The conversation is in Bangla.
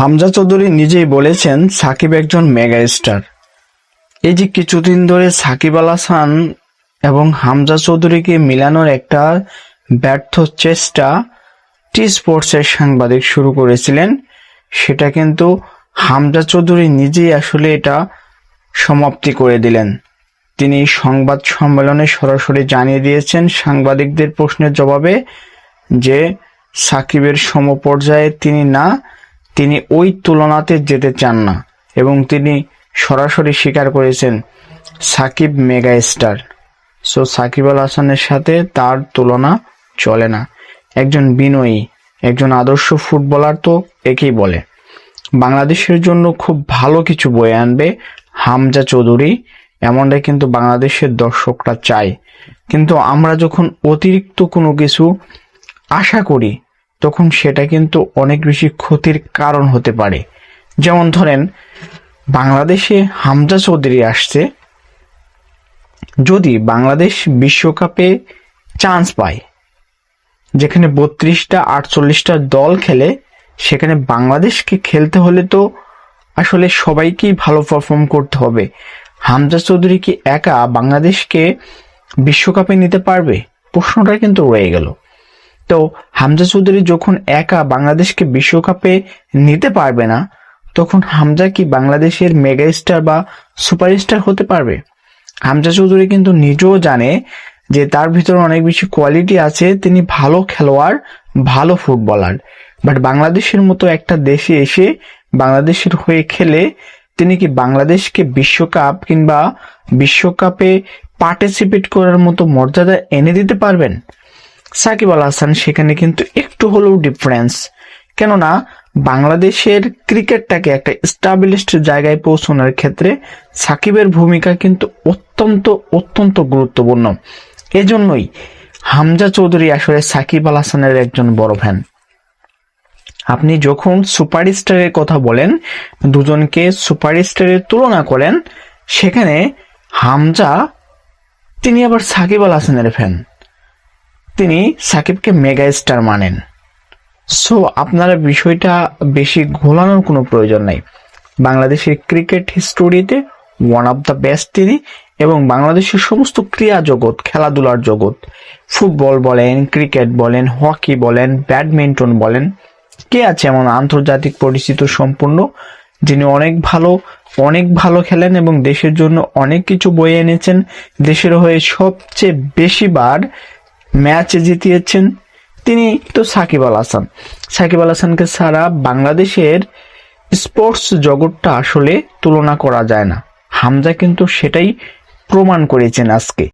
হামজা চৌধুরী নিজেই বলেছেন, সাকিব একজন মেগা স্টার এই যে কিছুদিন ধরে সাকিব আল হাসান এবং হামজা চৌধুরীকে মিলানোর একটা ব্যর্থ চেষ্টা টি স্পোর্টসের সাংবাদিক শুরু করেছিলেন, সেটা কিন্তু হামজা চৌধুরী নিজেই আসলে এটা সমাপ্তি করে দিলেন। তিনি সংবাদ সম্মেলনে সরাসরি জানিয়ে দিয়েছেন সাংবাদিকদের প্রশ্নের জবাবে যে সাকিবের সমপর্যায়ে তিনি না তিনি ওই তুলনাতে যেতে চান না এবং তিনি সরাসরি স্বীকার করেছেন Shakib mega star so Shakib Al হাসানের সাথে তার তুলনা চলে না। একজন বিনয়ী, একজন আদর্শ ফুটবলার তো একেই বলে। বাংলাদেশের জন্য খুব ভালো কিছু বয়ে আনবে হামজা চৌধুরী এমনটাই কিন্তু বাংলাদেশের দর্শকরা চায়। কিন্তু আমরা যখন অতিরিক্ত কোনো কিছু আশা করি তখন সেটা কিন্তু অনেক বেশি ক্ষতির কারণ হতে পারে। যেমন ধরেন, বাংলাদেশে হামজা চৌধুরী আসছে, যদি বাংলাদেশ বিশ্বকাপে চান্স পায়, যেখানে বত্রিশটা, আটচল্লিশটা দল খেলে, সেখানে বাংলাদেশকে খেলতে হলে তো আসলে সবাইকেই ভালো পারফর্ম করতে হবে। হামজা চৌধুরী কি একা বাংলাদেশকে বিশ্বকাপে নিতে পারবে? প্রশ্নটা কিন্তু রয়ে গেল। তো হামজা চৌধুরী যখন একা বাংলাদেশকে বিশ্বকাপে নিতে পারবে না, তখন হামজা কি বাংলাদেশের মেগা স্টার বা সুপারস্টার হতে পারবে? হামজা চৌধুরী কিন্তু নিজেও জানে যে তার ভিতরে অনেক বেশি কোয়ালিটি আছে, তিনি ভালো খেলোয়াড়, ভালো ফুটবলার বাট বাংলাদেশের মতো একটা দেশে এসে বাংলাদেশের হয়ে খেলে তিনি কি বাংলাদেশকে বিশ্বকাপ কিংবা বিশ্বকাপে পার্টিসিপেট করার মতো মর্যাদা এনে দিতে পারবেন? সাকিব আল হাসান সেখানে কিন্তু একটু হলেও ডিফারেন্স কেননা বাংলাদেশের ক্রিকেটটাকে একটা স্টাবলিশড জায়গায় পৌঁছানোর ক্ষেত্রে সাকিবের ভূমিকা কিন্তু অত্যন্ত অত্যন্ত গুরুত্বপূর্ণ। এজন্যই হামজা চৌধুরী আসলে সাকিব আল হাসানের একজন বড় ফ্যান আপনি যখন সুপারস্টারের কথা বলেন, দুজনকে সুপারস্টারের তুলনা করেন, সেখানে হামজা, তিনি আবার সাকিব আল হাসানের ফ্যান তিনি সাকিবকে মেগা স্টার মানেন। সো আপনারা বিষয়টা বেশি ঘোলানোর কোনো প্রয়োজন নাই। বাংলাদেশের ক্রিকেট হিস্টোরিতে ওয়ান অফ দ্য বেস্ট তিনি এবং বাংলাদেশের সমস্ত ক্রীড়া জগৎ, খেলাধুলার জগৎ ফুটবল বলেন ক্রিকেট বলেন হকি বলেন ব্যাডমিন্টন বলেন, কে আছে এমন আন্তর্জাতিক পরিচিত সম্পূর্ণ যিনি অনেক ভালো অনেক ভালো খেলেন এবং দেশের জন্য অনেক কিছু বয়ে এনেছেন, দেশের হয়ে সবচেয়ে বেশি বার ম্যাচ জিতিয়েছেন তিনি তো সাকিব আল হাসান। সাকিব আল হাসানকে ছাড়া বাংলাদেশের স্পোর্টস জগৎটা আসলে তুলনা করা যায় না। হামজা কিন্তু সেটাই প্রমাণ করেছেন আজকে।